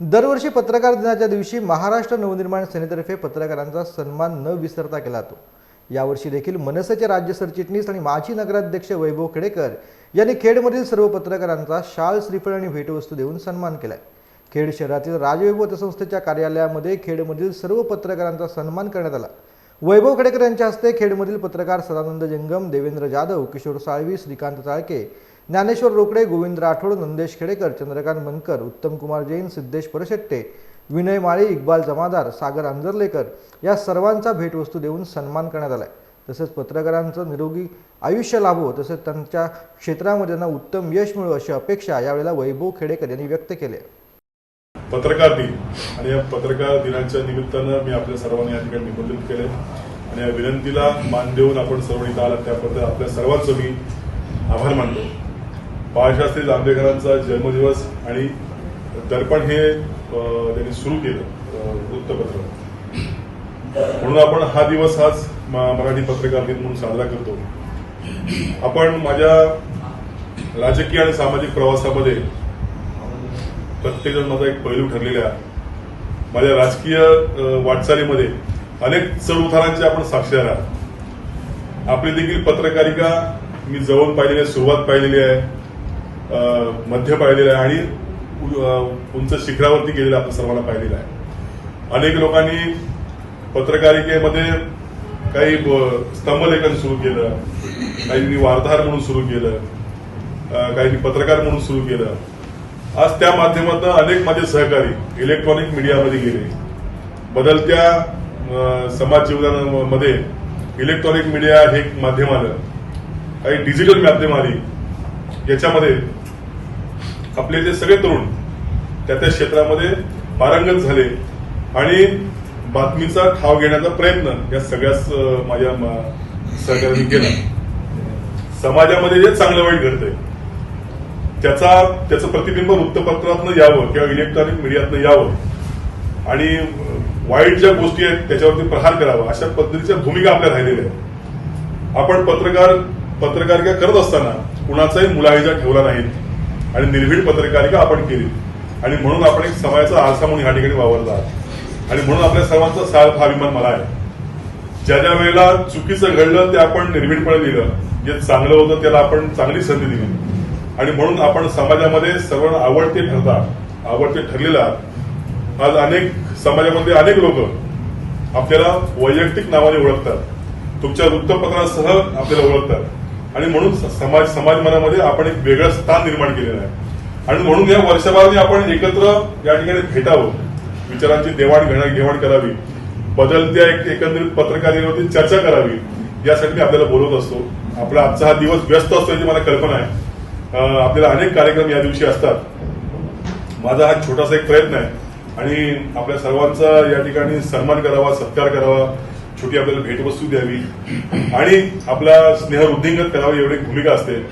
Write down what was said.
दरवर्षी पत्रकार दिनाच्या दिवशी महाराष्ट्र नवनिर्माण सेनेतर्फे पत्रकारांचा सन्मान न विसरता केला जातो. यावर्षी देखील मनसेचे राज्य सरचिटणीस आणि माजी नगराध्यक्ष वैभव खेडेकर यांनी खेडमधील सर्व पत्रकारांचा शाल श्रीफळ आणि भेटवस्तू देऊन सन्मान केलाय. खेड शहरातील राजवैभव पतसंस्थेच्या कार्यालयामध्ये खेडमधील सर्व पत्रकारांचा सन्मान करण्यात आला. वैभव खेडेकर यांच्या हस्ते खेडमधील पत्रकार सदानंद जंगम देवेंद्र जाधव किशोर साळवी श्रीकांत चाळके ज्ञानेश्वर रोकडे गोविंद राठोड नंदेश खेडेकर चंद्रकांत मनकर उत्तमकुमार जैन सिद्धेश परशेट्टे विनय माळी इक्बाल जमादार सागर अंजरलेकर या सर्वांचा भेटवस्तू देऊन सन्मान करण्यात आलाय. तसेच पत्रकारांचं निरोगी आयुष्य लाभो तसेच त्यांच्या क्षेत्रामध्ये त्यांना उत्तम यश मिळो अशी अपेक्षा यावेळेला वैभव खेडेकर यांनी व्यक्त केली पत्रकार दिन. आणि या पत्रकार दिनाच्या निमित्तानं मी आपल्या सर्वांना या ठिकाणी निमंत्रित केले आणि या विनंतीला मान देऊन आपण सर्व इथं आलात त्याबद्दल आपल्या सर्वांचं मी आभार मानतो. बाळशास्त्री जांभेकरांचा जन्मदिवस आणि दर्पण हे त्यांनी सुरू केलं वृत्तपत्र. म्हणून आपण हा दिवस आज म- मराठी पत्रकार दिन म्हणून साजरा करतो. आपण माझ्या राजकीय आणि सामाजिक प्रवासामध्ये प्रत्येकजण माझा एक पैलू ठरलेला आहे. माझ्या राजकीय वाटचालीमध्ये अनेक चढउतारांचे आपण साक्षीदार आहात. आपली देखील पत्रकारिका मी जवळ पाहिलेली आहे सुरुवात पाहिलेली आहे. मध्य पाहिलेलं आहे आणि उंच शिखरावरती गेलेलं आपण सर्वांना पाहिलेलं आहे. अनेक लोकांनी पत्रकारिकेमध्ये काही स्तंभलेखन सुरू केलं काहींनी वार्ताहर म्हणून सुरू केलं काहींनी पत्रकार म्हणून सुरू केलं. आज त्या माध्यमातून अनेक माझे सहकारी इलेक्ट्रॉनिक मीडियामध्ये गेले. बदलत्या समाज जीवनामध्ये इलेक्ट्रॉनिक मीडिया हे एक माध्यम आलं. काही डिजिटल माध्यम आली. याच्यामध्ये आपले जे सगळे तरुण त्या त्या क्षेत्रामध्ये पारंगत झाले. आणि बातमीचा ठाव घेण्याचा प्रयत्न या सगळ्याच माझ्या सहकार्यांनी केला. समाजामध्ये जे चांगलं वाईट घडतंय त्याचा त्याचं प्रतिबिंब वृत्तपत्रातनं यावं किंवा इलेक्ट्रॉनिक मीडियातनं यावं आणि वाईट ज्या गोष्टी आहेत त्याच्यावरती प्रहार करावा अशा पद्धतीच्या भूमिका आपल्या राहिलेल्या आहेत. आपण पत्रकार पत्रकारिता करत असताना कुणाचाही मुलाहिजा ठेवला नाही. आणि निर्भीड पत्रकारिका आपण केली. आणि म्हणून आपण एक समाजाचा आरसा म्हणून ह्या ठिकाणी वावरला. आणि म्हणून आपल्या सर्वांचा सार्थ अभिमान मला आहे. ज्या ज्या वेळेला चुकीचं घडलं ते आपण निर्भीडपणे लिहिलं जे चांगलं होतं त्याला आपण चांगली संधी दिली. आणि म्हणून आपण समाजामध्ये सर्वांना आवडते ठरता आवडते ठरलेला. आज अनेक समाजामध्ये अनेक लोक आपल्याला वैयक्तिक नावाने ओळखतात. तुमच्या वृत्तपत्रासह आपल्याला ओळखतात. आणि म्हणून स- समाज समाज मनामध्ये आपण एक वेगळं स्थान निर्माण केलेलं आहे. आणि म्हणून या वर्षभराने आपण एकत्र या ठिकाणी भेटावं. विचारांची देवाणघेवाण घेवाण करावी. बदलत्या एक एकंदरीत पत्रकारितेवरती चर्चा करावी. यासाठी मी आपल्याला बोलवत असतो. आपला आजचा हा दिवस व्यस्त असतो याची मला कल्पना आहे. आपल्याला अनेक कार्यक्रम या दिवशी असतात. माझा हा छोटासा एक प्रयत्न आहे. आणि आपल्या सर्वांचा या ठिकाणी सन्मान करावा सत्कार करावा. छोटी आपल्याला भेटवस्तू द्यावी आणि आपला स्नेह वृद्धिंगत करावा एवढी भूमिका असते